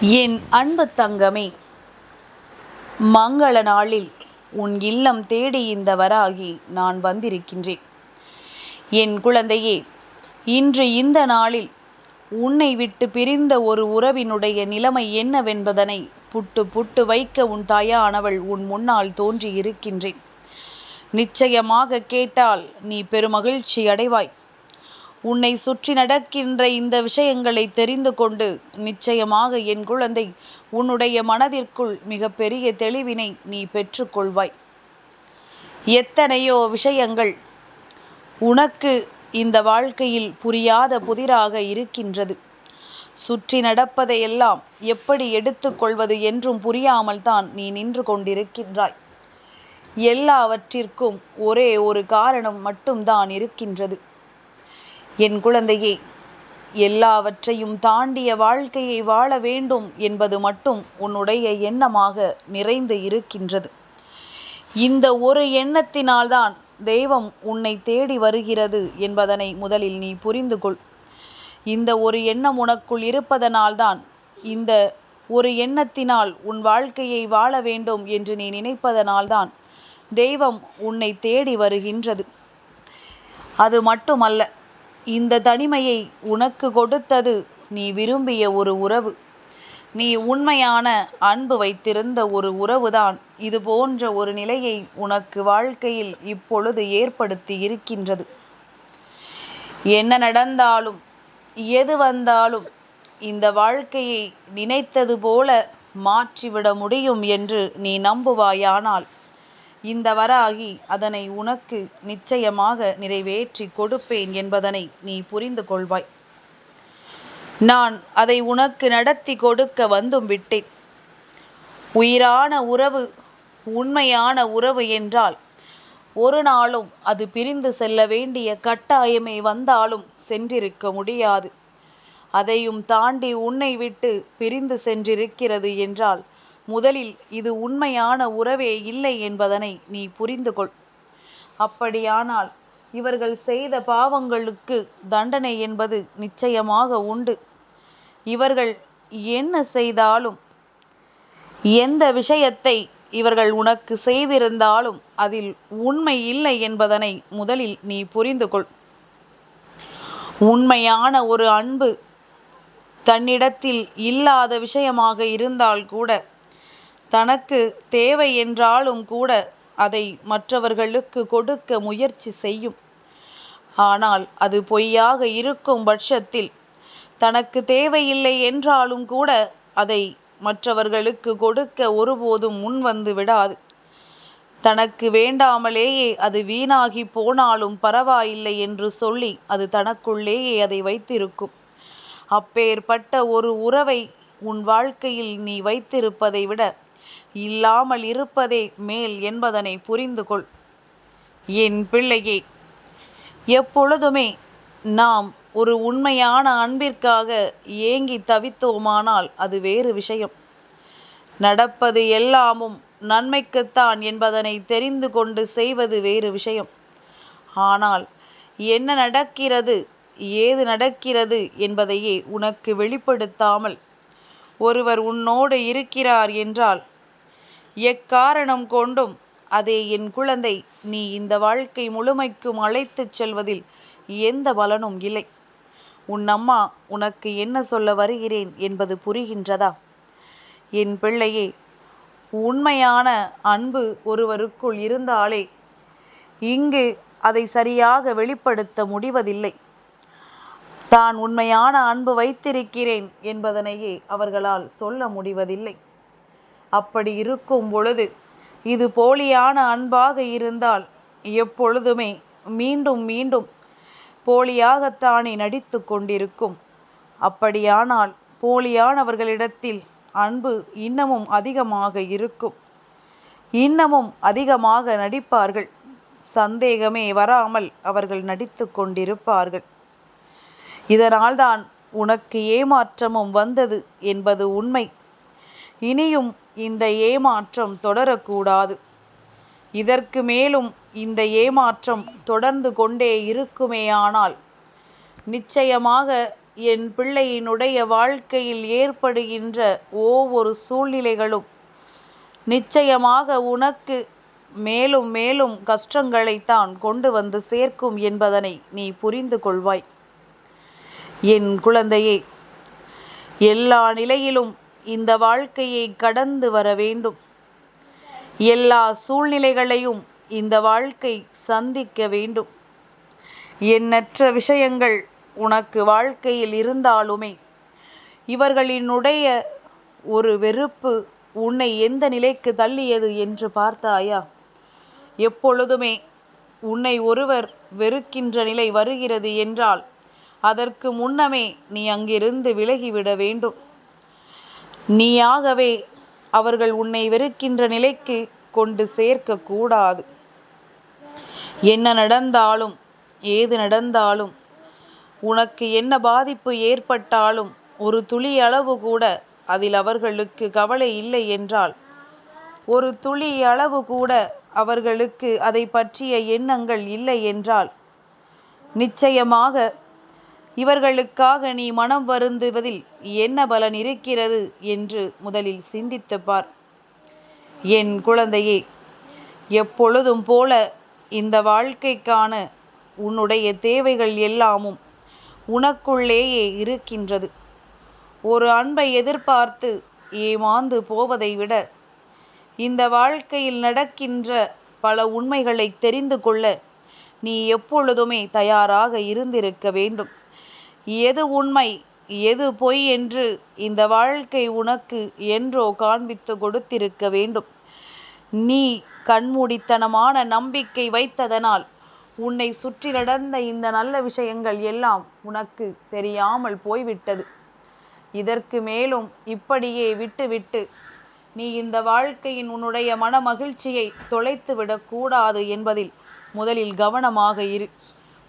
என் அன்பு தங்கமே மங்கள நாளில் உன் இல்லம் தேடி இந்த வராகி நான் வந்திருக்கின்றேன். என் குழந்தையே இன்று இந்த நாளில் உன்னை விட்டு பிரிந்த ஒரு உறவினுடைய நிலைமை என்னவென்பதனை புட்டு புட்டு வைக்க உன் தாயானவள் உன் முன்னால் தோன்றி இருக்கின்றேன் நிச்சயமாக கேட்டால் நீ பெருமகிழ்ச்சி அடைவாய். உன்னை சுற்றி நடக்கின்ற இந்த விஷயங்களை தெரிந்து கொண்டு நிச்சயமாக என் குழந்தை உன்னுடைய மனதிற்குள் மிகப்பெரிய தெளிவினை நீ பெற்றுக்கொள்வாய். எத்தனையோ விஷயங்கள் உனக்கு இந்த வாழ்க்கையில் புரியாத புதிராக இருக்கின்றது. சுற்றி நடப்பதையெல்லாம் எப்படி எடுத்துக்கொள்வது என்றும் புரியாமல் தான் நீ நின்று கொண்டிருக்கின்றாய். எல்லாவற்றிற்கும் ஒரே ஒரு காரணம் மட்டும்தான் இருக்கின்றது. என் குழந்தையே எல்லாவற்றையும் தாண்டிய வாழ்க்கையை வாழ வேண்டும் என்பது மட்டும் உன்னுடைய எண்ணமாக நிறைந்து இருக்கின்றது. இந்த ஒரு எண்ணத்தினால்தான் தெய்வம் உன்னை தேடி வருகிறது என்பதனை முதலில் நீ புரிந்து கொள். இந்த ஒரு எண்ணம் உனக்குள் இருப்பதனால்தான் இந்த ஒரு எண்ணத்தினால் உன் வாழ்க்கையை வாழ வேண்டும் என்று நீ நினைப்பதனால்தான் தெய்வம் உன்னை தேடி வருகின்றது. அது மட்டுமல்ல இந்த தனிமையை உனக்கு கொடுத்தது நீ விரும்பிய ஒரு உறவு. நீ உண்மையான அன்பு வைத்திருந்த ஒரு உறவுதான். இது போன்ற ஒரு நிலையை உனக்கு வாழ்க்கையில் இப்பொழுது ஏற்படுத்தி இருக்கின்றது. என்ன நடந்தாலும் எது வந்தாலும் இந்த வாழ்க்கையை நினைத்தது போல மாற்றிவிட முடியும் என்று நீ நம்புவாயானால் இந்த வராகி அதனை உனக்கு நிச்சயமாக நிறைவேற்றி கொடுப்பேன் என்பதனை நீ புரிந்து கொள்வாய். நான் அதை உனக்கு நடத்தி கொடுக்க வந்தும் விட்டேன். உயிரான உறவு உண்மையான உறவு என்றால் ஒரு நாளும் அது பிரிந்து செல்ல வேண்டிய கட்டாயமே வந்தாலும் சென்றிருக்க முடியாது. அதையும் தாண்டி உன்னை விட்டு பிரிந்து சென்றிருக்கிறது என்றால் முதலில் இது உண்மையான உறவே இல்லை என்பதனை நீ புரிந்து கொள் அப்படியானால் இவர்கள் செய்த பாவங்களுக்கு தண்டனை என்பது நிச்சயமாக உண்டு. இவர்கள் என்ன செய்தாலும் எந்த விஷயத்தை இவர்கள் உனக்கு செய்திருந்தாலும் அதில் உண்மை இல்லை என்பதனை முதலில் நீ புரிந்து கொள் உண்மையான ஒரு அன்பு தன்னிடத்தில் இல்லாத விஷயமாக இருந்தால் கூட தனக்கு தேவை என்றாலும் கூட அதை மற்றவர்களுக்கு கொடுக்க முயற்சி செய்யும். ஆனால் அது பொய்யாக இருக்கும் பட்சத்தில் தனக்கு தேவையில்லை என்றாலும் கூட அதை மற்றவர்களுக்கு கொடுக்க ஒருபோதும் முன் வந்து விடாது. தனக்கு வேண்டாமலேயே அது வீணாகி போனாலும் பரவாயில்லை என்று சொல்லி அது தனக்குள்ளேயே அதை வைத்திருக்கும். அப்பேற்பட்ட ஒரு உறவை உன் வாழ்க்கையில் நீ வைத்திருப்பதை விட இல்லாமல் இருப்பதே மேல் என்பதனை புரிந்து கொள் என் பிள்ளையே எப்பொழுதுமே நாம் ஒரு உண்மையான அன்பிற்காக ஏங்கி தவித்தோமானால் அது வேறு விஷயம். நடப்பது எல்லாமும் நன்மைக்குத்தான் என்பதனை தெரிந்து கொண்டு செய்வது வேறு விஷயம். ஆனால் என்ன நடக்கிறது ஏது நடக்கிறது என்பதையே உனக்கு வெளிப்படுத்தாமல் ஒருவர் உன்னோடு இருக்கிறார் என்றால் எக்காரணம் கொண்டும் அதே என் குழந்தை நீ இந்த வாழ்க்கை முழுமைக்கும் அழைத்துச் செல்வதில் எந்த பலனும் இல்லை. உன் அம்மா உனக்கு என்ன சொல்ல வருகிறேன் என்பது புரிகின்றதா? என் பிள்ளையே உண்மையான அன்பு ஒருவருக்குள் இருந்தாலே இங்கு அதை சரியாக வெளிப்படுத்த முடிவதில்லை. தான் உண்மையான அன்பு வைத்திருக்கிறேன் என்பதனையே அவர்களால் சொல்ல முடிவதில்லை. அப்படி இருக்கும் பொழுது இது போலியான அன்பாக இருந்தால் எப்பொழுதுமே மீண்டும் மீண்டும் போலியாகத்தானே நடித்து கொண்டிருக்கும். அப்படியானால் போலியானவர்களிடத்தில் அன்பு இன்னமும் அதிகமாக இருக்கும். இன்னமும் அதிகமாக நடிப்பார்கள். சந்தேகமே வராமல் அவர்கள் நடித்து கொண்டிருப்பார்கள். இதனால்தான் உனக்கு ஏமாற்றமும் வந்தது என்பது உண்மை. இனியும் இந்த ஏமாற்றம் தொடரக்கூடாது. இதற்கு மேலும் இந்த ஏமாற்றம் தொடர்ந்து கொண்டே இருக்குமேயானால் நிச்சயமாக என் பிள்ளையினுடைய வாழ்க்கையில் ஏற்படுகின்ற ஒவ்வொரு சூழ்நிலைகளும் நிச்சயமாக உனக்கு மேலும் மேலும் கஷ்டங்களைத்தான் கொண்டு வந்து சேர்க்கும் என்பதனை நீ புரிந்து கொள்வாய். என் குழந்தையே எல்லா நிலையிலும் இந்த வாழ்க்கையை கடந்து வர வேண்டும். எல்லா சூழ்நிலைகளையும் இந்த வாழ்க்கை சந்திக்க வேண்டும். எண்ணற்ற விஷயங்கள் உனக்கு வாழ்க்கையில் இருந்தாலுமே இவர்களினுடைய ஒரு வெறுப்பு உன்னை எந்த நிலைக்கு தள்ளியது என்று பார்த்தாயா? எப்பொழுதுமே உன்னை ஒருவர் வெறுக்கின்ற நிலை வருகிறது என்றால் அதற்கு முன்னமே நீ அங்கிருந்து விலகிவிட வேண்டும். நீயாகவே அவர்கள் உன்னை வெறுக்கின்ற நிலைக்கு கொண்டு சேர்க்கக்கூடாது. என்ன நடந்தாலும் ஏது நடந்தாலும் உனக்கு என்ன பாதிப்பு ஏற்பட்டாலும் ஒரு துளி அளவு கூட அதில் அவர்களுக்கு கவலை இல்லை என்றால் ஒரு துளி அளவு கூட அவர்களுக்கு அதை பற்றிய எண்ணங்கள் இல்லை என்றால் நிச்சயமாக இவர்களுக்காக நீ மனம் வருந்துவதில் என்ன பலன் இருக்கிறது என்று முதலில் சிந்தித்து பார். என் குழந்தையே எப்பொழுதும் போல இந்த வாழ்க்கைக்கான உன்னுடைய தேவைகள் எல்லாமும் உனக்குள்ளேயே இருக்கின்றது. ஒரு அன்பை எதிர்பார்த்து ஏமாந்து போவதை விட இந்த வாழ்க்கையில் நடக்கின்ற பல உண்மைகளை தெரிந்து கொள்ள நீ எப்பொழுதுமே தயாராக இருந்திருக்க வேண்டும். எது உண்மை எது பொய் என்று இந்த வாழ்க்கை உனக்கு என்றோ காண்பித்து கொடுத்திருக்க வேண்டும். நீ கண்மூடித்தனமான நம்பிக்கை வைத்ததனால் உன்னை சுற்றி நடந்த இந்த நல்ல விஷயங்கள் எல்லாம் உனக்கு தெரியாமல் போய்விட்டது. இதற்கு மேலும் இப்படியே விட்டுவிட்டு நீ இந்த வாழ்க்கையின் உன்னுடைய மன மகிழ்ச்சியை தொலைத்து விடக்கூடாது என்பதில் முதலில் கவனமாக இரு.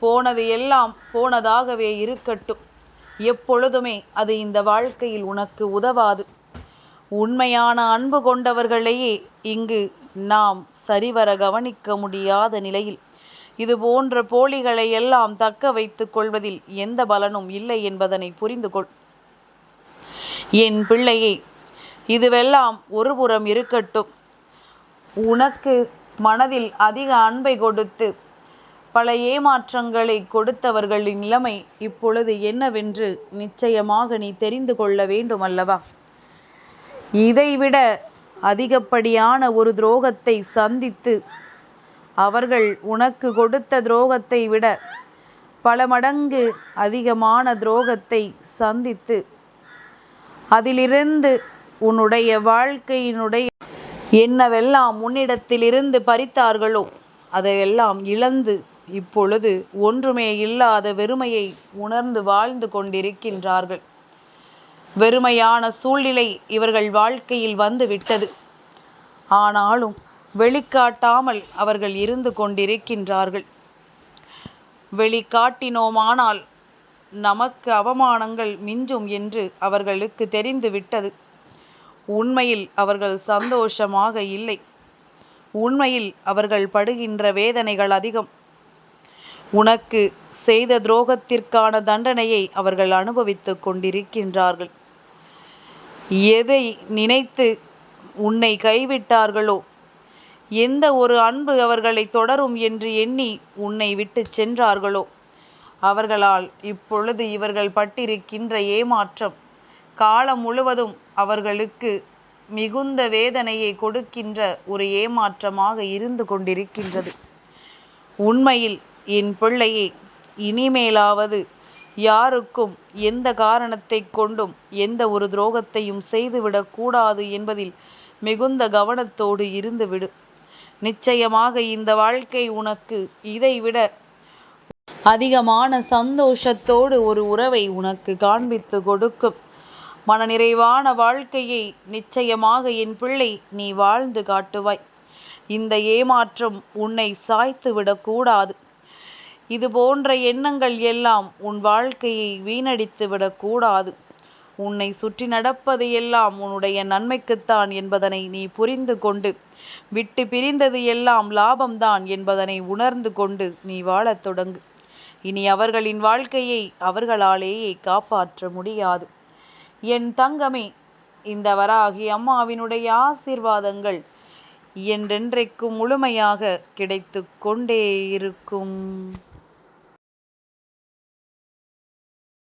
போனது எல்லாம் போனதாகவே இருக்கட்டும். எப்பொழுதுமே அது இந்த வாழ்க்கையில் உனக்கு உதவாது. உண்மையான அன்பு கொண்டவர்களையே இங்கு நாம் சரிவர கவனிக்க முடியாத நிலையில் இது போன்ற போலிகளை எல்லாம் தக்க வைத்துக் கொள்வதில் எந்த பலனும் இல்லை என்பதனை புரிந்து கொள். என் பிள்ளையே இதுவெல்லாம் ஒருபுறம் இருக்கட்டும். உனக்கு மனதில் அதிக அன்பை கொடுத்து பல ஏமாற்றங்களை கொடுத்தவர்களின் நிலைமை இப்பொழுது என்னவென்று நிச்சயமாக நீ தெரிந்து கொள்ள வேண்டும் அல்லவா இதைவிட அதிகப்படியான ஒரு துரோகத்தை சந்தித்து அவர்கள் உனக்கு கொடுத்த துரோகத்தை விட பல மடங்கு அதிகமான துரோகத்தை சந்தித்து அதிலிருந்து உன்னுடைய வாழ்க்கையினுடைய என்னவெல்லாம் உன்னிடத்திலிருந்து பறித்தார்களோ அதையெல்லாம் இழந்து இப்பொழுது ஒன்றுமே இல்லாத வெறுமையை உணர்ந்து வாழ்ந்து கொண்டிருக்கின்றார்கள். வெறுமையான சூழ்நிலை இவர்கள் வாழ்க்கையில் வந்து விட்டது ஆனாலும் வெளிக்காட்டாமல் அவர்கள் இருந்து கொண்டிருக்கின்றார்கள். வெளிக்காட்டினோமானால் நமக்கு அவமானங்கள் மிஞ்சும் என்று அவர்களுக்கு தெரிந்து விட்டது. உண்மையில் அவர்கள் சந்தோஷமாக இல்லை. உண்மையில் அவர்கள் படுகின்ற வேதனைகள் அதிகம். உனக்கு செய்த துரோகத்திற்கான தண்டனையை அவர்கள் அனுபவித்து கொண்டிருக்கின்றார்கள். எதை நினைத்து உன்னை கைவிட்டார்களோ எந்த ஒரு அன்பு அவர்களை தொடரும் என்று எண்ணி உன்னை விட்டு சென்றார்களோ அவர்களால் இப்பொழுது இவர்கள் பட்டிருக்கின்ற ஏமாற்றம் காலம் முழுவதும் அவர்களுக்கு மிகுந்த வேதனையை கொடுக்கின்ற ஒரு ஏமாற்றமாக இருந்து கொண்டிருக்கின்றது. உண்மையில் என் பிள்ளையே இனிமேலாவது யாருக்கும் எந்த காரணத்தை கொண்டும் எந்த ஒரு துரோகத்தையும் செய்துவிடக்கூடாது என்பதில் மிகுந்த கவனத்தோடு இருந்துவிடு. நிச்சயமாக இந்த வாழ்க்கை உனக்கு இதைவிட அதிகமான சந்தோஷத்தோடு ஒரு உறவை உனக்கு காண்பித்து கொடுக்கும். மனநிறைவான வாழ்க்கையை நிச்சயமாக என் பிள்ளை நீ வாழ்ந்து காட்டுவாய். இந்த ஏமாற்றம் உன்னை சாய்த்து விடக்கூடாது இது போன்ற எண்ணங்கள் எல்லாம் உன் வாழ்க்கையை வீணடித்து விடக்கூடாது உன்னை சுற்றி நடப்பது எல்லாம் உன்னுடைய நன்மைக்குத்தான் என்பதனை நீ புரிந்து கொண்டு விட்டு பிரிந்தது எல்லாம் லாபம்தான் என்பதனை உணர்ந்து கொண்டு நீ வாழத் தொடங்கு. இனி அவர்களின் வாழ்க்கையை அவர்களாலேயே காப்பாற்ற முடியாது. என் தங்கமே இந்த வராகி அம்மாவினுடைய ஆசீர்வாதங்கள் என்றென்றைக்கும் முழுமையாக கிடைத்து கொண்டே இருக்கும்.